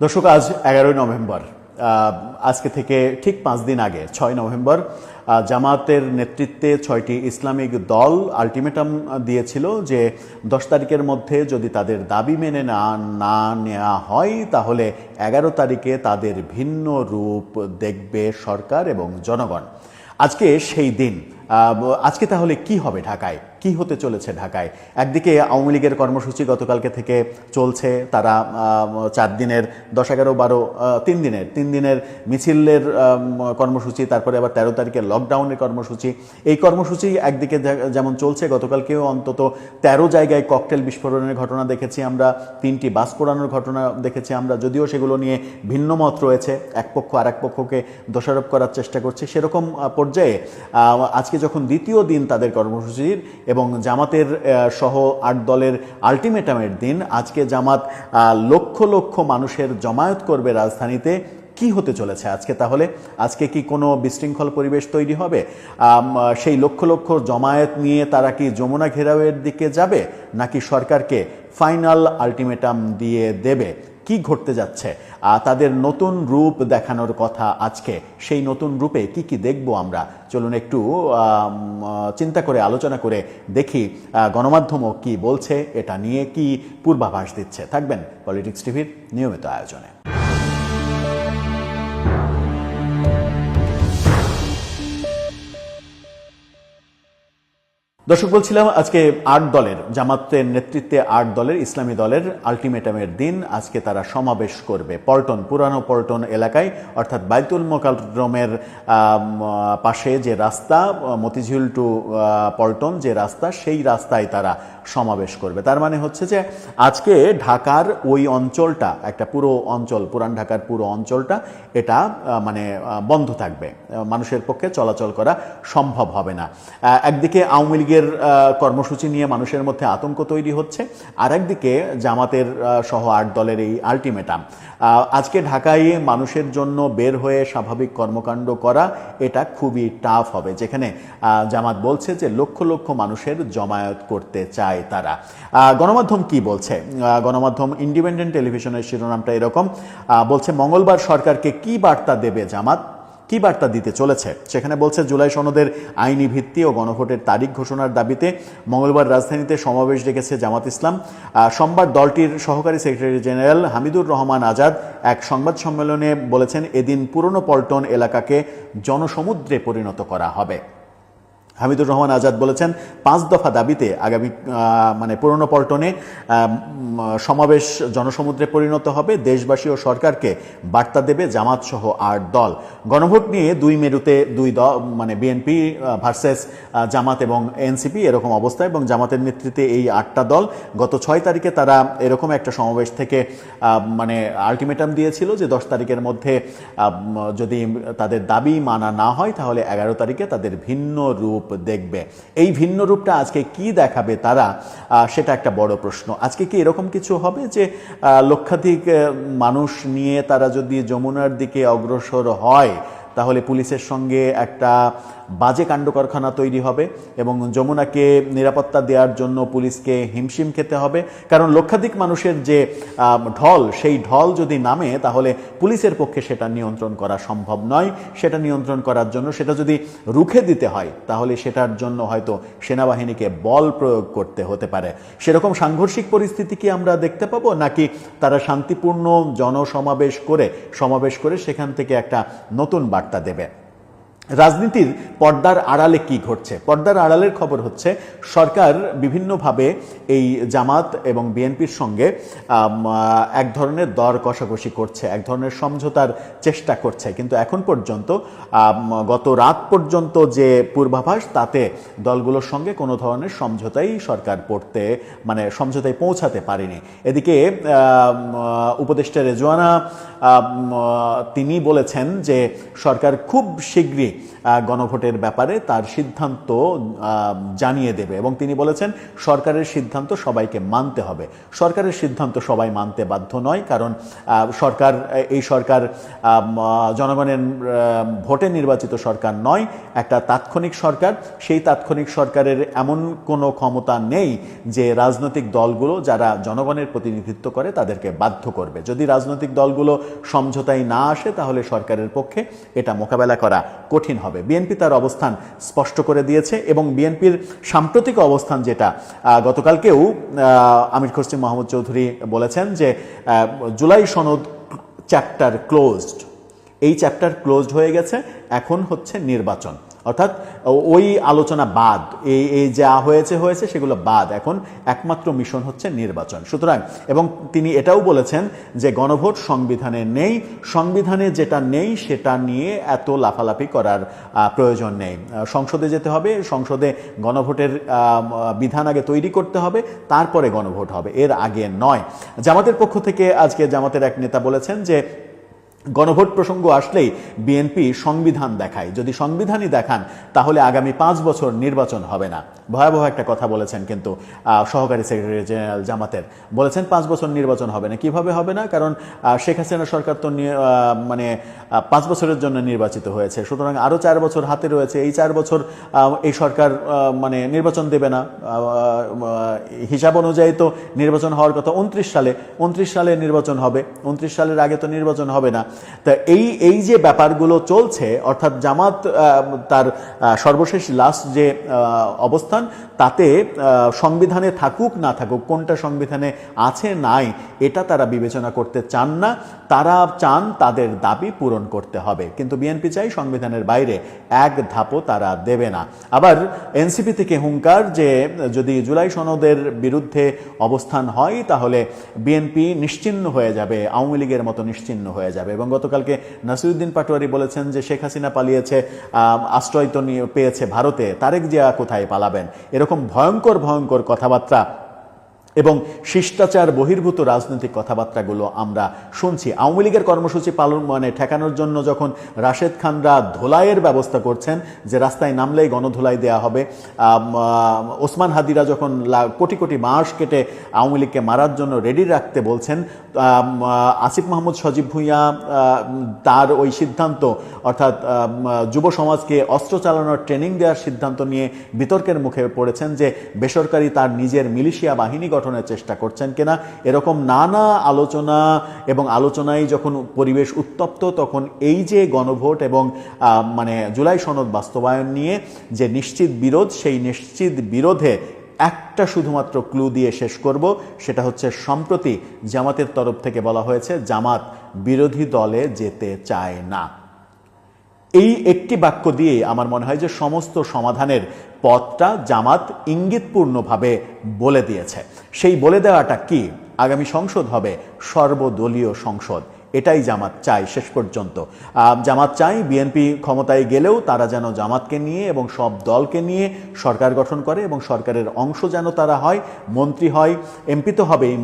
দর্শক, আজ এগারোই নভেম্বর। আজকে থেকে ঠিক পাঁচ দিন আগে, ছয় নভেম্বর জামাতের নেতৃত্বে ছয়টি ইসলামিক দল আলটিমেটাম দিয়েছিল যে দশ তারিখের মধ্যে যদি তাদের দাবি মেনে না না নেওয়া হয়, তাহলে এগারো তারিখে তাদের ভিন্ন রূপ দেখবে সরকার এবং জনগণ। আজকে সেই দিন। আজকে তাহলে কি হবে ঢাকায়? কি হতে চলেছে ঢাকায়? একদিকে আওয়ামী লীগের কর্মসূচি গতকালকে থেকে চলছে, তারা চার দিনের, দশ এগারো, বারো তিন দিনের তিন দিনের মিছিলের কর্মসূচি, তারপরে আবার তেরো তারিখে লকডাউনের কর্মসূচি। এই কর্মসূচি একদিকে যেমন চলছে, গতকালকেও অন্তত তেরো জায়গায় ককটেল বিস্ফোরণের ঘটনা দেখেছি আমরা, তিনটি বাস পোড়ানোর ঘটনা দেখেছি আমরা, যদিও সেগুলো নিয়ে ভিন্ন মত রয়েছে, এক পক্ষ আর এক পক্ষকে দোষারোপ করার চেষ্টা করছে, সেরকম পর্যায়ে আজকে যখন দ্বিতীয় দিন তাদের কর্মসূচির এবং জামাতের সহ আট দলের আলটিমেটামের দিন। আজকে জামাত লক্ষ লক্ষ মানুষের জমায়েত করবে রাজধানীতে। কি হতে চলেছে আজকে তাহলে? আজকে কি কোনো বিশৃঙ্খল পরিবেশ তৈরি হবে? সেই লক্ষ লক্ষ জমায়েত নিয়ে তারা কি যমুনা ঘেরাওয়ের দিকে যাবে? নাকি সরকারকে ফাইনাল আলটিমেটাম দিয়ে দেবে? কি ঘটতে যাচ্ছে? তাদের নতুন রূপ দেখানোর কথা আজকে। সেই নতুন রূপে কি কি দেখব আমরা? চলুন একটু চিন্তা করে, আলোচনা করে দেখি গণমাধ্যম গণমাধ্যমও কি বলছে, এটা নিয়ে কি পূর্বাভাস দিচ্ছে। থাকবেন পলিটিক্স টিভির নিয়মিত আয়োজনে। দর্শক বলছিলাম আজকে আট দলের জামাতের নেতৃত্বে আট দলের ইসলামী দলের আলটিমেটামের দিন। আজকে তারা সমাবেশ করবে পল্টন পুরানো পল্টন এলাকায়। অর্থাৎ বাইতুল মোকাররমের আম, পাশে যে রাস্তা মতিঝিল টু পল্টন যে রাস্তা সেই রাস্তায় তারা সমাবেশ করবে। তার মানে হচ্ছে যে আজকে ঢাকার ওই অঞ্চলটা একটা পুরো অঞ্চল পুরান ঢাকার পুরো অঞ্চলটা এটা মানে বন্ধ থাকবে। মানুষের পক্ষে চলাচল করা সম্ভব হবে না। একদিকে আওয়ামী লীগের আহ, কর্মসূচি নিয়ে মানুষের মধ্যে আতঙ্ক তৈরি হচ্ছে। আর একদিকে জামাতের সহ আট দলের এই আলটিমেটাম। আজকে ঢাকায় মানুষের জন্য বের হয়ে স্বাভাবিক কর্মকাণ্ড করা এটা খুবই টাফ হবে যেখানে জামাত বলছে যে লক্ষ লক্ষ মানুষের জমায়েত করতে চায় তারা। গণমাধ্যম কি বলছে? গণমাধ্যম ইন্ডিপেন্ডেন্ট টেলিভিশনের শিরোনামটা এরকম। বলছে মঙ্গলবার সরকারকে কি বার্তা দেবে জামাত? কি বার্তা দিতে চলেছে? সেখানে বলছে, জুলাই সনদের আইনি ভিত্তি ও গণভোটের তারিখ ঘোষণার দাবিতে মঙ্গলবার রাজধানীতে সমাবেশ ডেকেছে জামাত ইসলাম। সোমবার দলটির সহকারী সেক্রেটারি জেনারেল হামিদুর রহমান আজাদ এক সংবাদ সম্মেলনে বলেছেন, এদিন পুরনো পল্টন এলাকাকে জনসমুদ্রে পরিণত করা হবে। হামিদুর রহমান আজাদ বলেছেন, পাঁচ দফা দাবিতে আগামী মানে পুরনো পল্টনে সমাবেশ জনসমুদ্রে পরিণত হবে। দেশবাসী ও সরকারকে বার্তা দেবে জামাত সহ আট দল। গণভোট নিয়ে দুই মেরুতে দুই দল মানে বিএনপি ভার্সেস জামাত এবং এনসিপি এরকম অবস্থা এবং জামাতের নেতৃত্বে এই আটটা দল গত ছয় তারিখে তারা এরকম একটা সমাবেশ থেকে মানে আলটিমেটাম দিয়েছিল যে দশ তারিখের মধ্যে যদি তাদের দাবি মানা না হয় তাহলে এগারো তারিখে তাদের ভিন্ন রূপ দেখবে। এই ভিন্ন রূপটা আজকে কি দেখাবে তারা সেটা একটা বড় প্রশ্ন। আজকে কি এরকম কিছু হবে যে লক্ষাধিক মানুষ নিয়ে তারা যদি যমুনার দিকে অগ্রসর হয়, তাহলে পুলিশের সঙ্গে একটা বাজে কাণ্ড কারখানা তৈরি হবে এবং যমুনাকে নিরাপত্তা দেওয়ার জন্য পুলিশকে হিমশিম খেতে হবে। কারণ লক্ষাধিক মানুষের যে ঢল, সেই ঢল যদি নামে, তাহলে পুলিশের পক্ষে সেটা নিয়ন্ত্রণ করা সম্ভব নয়। সেটা নিয়ন্ত্রণ করার জন্য সেটা যদি রুখে দিতে হয়, তাহলে সেটার জন্য হয়তো সেনাবাহিনীকে বল প্রয়োগ করতে হতে পারে। সেরকম সাংঘর্ষিক পরিস্থিতি কি আমরা দেখতে পাবো, নাকি তারা শান্তিপূর্ণ জনসমাবেশ করে, সমাবেশ করে সেখান থেকে একটা নতুন বার্তা দেবে? রাজনীতির পর্দার আড়ালে কি ঘটছে? পর্দার আড়ালের খবর হচ্ছে সরকার বিভিন্নভাবে এই জামাত এবং বিএনপির সঙ্গে এক ধরনের দর কষাকষি করছে এক ধরনের সমঝোতার চেষ্টা করছে। কিন্তু এখন পর্যন্ত গত রাত পর্যন্ত যে পূর্বাভাস তাতে দলগুলোর সঙ্গে কোনো ধরনের সমঝোতাই সরকার পড়তে মানে সমঝোতায় পৌঁছাতে পারেনি। এদিকে উপদেষ্টা আহ, তিনি বলেছেন যে সরকার খুব শীঘ্রই গণভোটের ব্যাপারে তার সিদ্ধান্ত জানিয়ে দেবে। এবং তিনি বলেছেন, সরকারের সিদ্ধান্ত সবাইকে মানতে হবে। সরকারের সিদ্ধান্ত সবাই মানতে বাধ্য নয়, কারণ সরকার, এই সরকার জনগণের ভোটে নির্বাচিত সরকার নয়, একটা তাৎক্ষণিক সরকার। সেই তাৎক্ষণিক সরকারের এমন কোনো ক্ষমতা নেই যে রাজনৈতিক দলগুলো যারা জনগণের প্রতিনিধিত্ব করে তাদেরকে বাধ্য করবে। যদি রাজনৈতিক দলগুলো সমঝোতায় না আসে, তাহলে সরকারের পক্ষে এটা মোকাবেলা করা কঠিন হবে। বিএনপি তার অবস্থান স্পষ্ট করে দিয়েছে এবং বিএনপির সাম্প্রতিক অবস্থান যেটা গতকালকেও আমির খসরু মাহমুদ চৌধুরী বলেছেন যে জুলাই সনদ চ্যাপ্টার ক্লোজড এই চ্যাপ্টার ক্লোজড হয়ে গেছে, এখন হচ্ছে নির্বাচন। অর্থাৎ ওই আলোচনা বাদ এই এই যা হয়েছে হয়েছে, সেগুলো বাদ। এখন একমাত্র মিশন হচ্ছে নির্বাচন। সুতরাং, এবং তিনি এটাও বলেছেন যে গণভোট সংবিধানে নেই। সংবিধানে যেটা নেই, সেটা নিয়ে এত লাফালাফি করার প্রয়োজন নেই। সংসদে যেতে হবে, সংসদে গণভোটের বিধান আগে তৈরি করতে হবে, তারপরে গণভোট হবে। এর আগে নয়। জামাতের পক্ষ থেকে আজকে জামাতের এক নেতা বলেছেন যে গণভোট প্রসঙ্গ আসলেই বিএনপি সংবিধান দেখায়। যদি সংবিধানই দেখান, তাহলে আগামী পাঁচ বছর নির্বাচন হবে না। ভয়াবহ একটা কথা বলেছেন কিন্তু সহকারী সেক্রেটারি জেনারেল জামাতের। বলেছেন পাঁচ বছর নির্বাচন হবে না। কীভাবে হবে না? কারণ শেখ হাসিনা সরকার তো মানে পাঁচ বছরের জন্য নির্বাচিত হয়েছে। সুতরাং আরও চার বছর হাতে রয়েছে। এই চার বছর এই সরকার মানে নির্বাচন দেবে না। হিসাব অনুযায়ী তো নির্বাচন হওয়ার কথা। উনত্রিশ সালে উনত্রিশ সালে নির্বাচন হবে। উনত্রিশ সালের আগে তো নির্বাচন হবে না। তা এই এই যে ব্যাপারগুলো চলছে, অর্থাৎ জামাত তার সর্বশেষ লাস্ট যে অবস্থান, তাতে সংবিধানে থাকুক, না থাকুক, কোনটা সংবিধানে আছে, নাই, এটা তারা বিবেচনা করতে চান না। তারা চান তাদের দাবি পূরণ করতে হবে। কিন্তু বিএনপি চাই সংবিধানের বাইরে এক ধাপও তারা দেবে না। আবার এনসিপি থেকে হুঙ্কার যে, যদি জুলাই সনদের বিরুদ্ধে অবস্থান হয়, তাহলে বিএনপি নিশ্চিহ্ন হয়ে যাবে, আওয়ামী লীগের মতো নিশ্চিহ্ন হয়ে যাবে। এবং গতকালকে নাসিরুদ্দিন পাটোয়ারি বলেছেন যে শেখ হাসিনা পালিয়েছে আশ্রয় তো পেয়েছে ভারতে। তারেক জিয়া কোথায় পালাবেন? এরকম ভয়ঙ্কর ভয়ঙ্কর কথাবার্তা এবং শিষ্টাচার, বহির্ভূত রাজনৈতিক কথাবার্তাগুলো আমরা শুনছি। আওয়ামী লীগের কর্মসূচি পালন মানে ঠেকানোর জন্য যখন রাশেদ খানরা ধোলাইয়ের ব্যবস্থা করছেন যে রাস্তায় নামলেই গণধোলাই দেওয়া হবে ওসমান হাদিরা যখন কোটি কোটি মাস কেটে আওয়ামী লীগকে মারার জন্য রেডি রাখতে বলছেন আসিফ মাহমুদ সজীব ভুঁইয়া তার ওই সিদ্ধান্ত, অর্থাৎ যুব সমাজকে অস্ত্র চালানোর ট্রেনিং দেওয়ার সিদ্ধান্ত নিয়ে বিতর্কের মুখে পড়েছেন যে বেসরকারি তার নিজের মিলিশিয়া বাহিনী গঠনের চেষ্টা করছেন কিনা, এরকম নানা আলোচনা এবং আলোচনায় যখন পরিবেশ উত্তপ্ত, তখন এই যে গণভোট এবং মানে জুলাই সনদ বাস্তবায়ন নিয়ে যে নিশ্চিত বিরোধ, সেই নিশ্চিত বিরোধে একটা শুধুমাত্র ক্লু দিয়ে শেষ করব, সেটা হচ্ছে সম্প্রতি জামাতের তরফ থেকে বলা হয়েছে, জামাত বিরোধী দলে যেতে চায় না। এই একটি বাক্য দিয়ে আমার মনে হয় যে সমস্ত সমাধানের পথটা জামাত ইঙ্গিতপূর্ণভাবে বলে দিয়েছে। সেই বলে দেওয়াটা কি? আগামী সংসদ হবে সর্বদলীয় সংসদ। এটাই জামাত চাই শেষ পর্যন্ত। জামাত চাই বিএনপি ক্ষমতায় গেলেও তারা যেন জামাতকে নিয়ে এবং সব দলকে নিয়ে সরকার গঠন করে এবং সরকারের অংশ যেন তারা হয়, মন্ত্রী হয়, এমপি তো হবেই।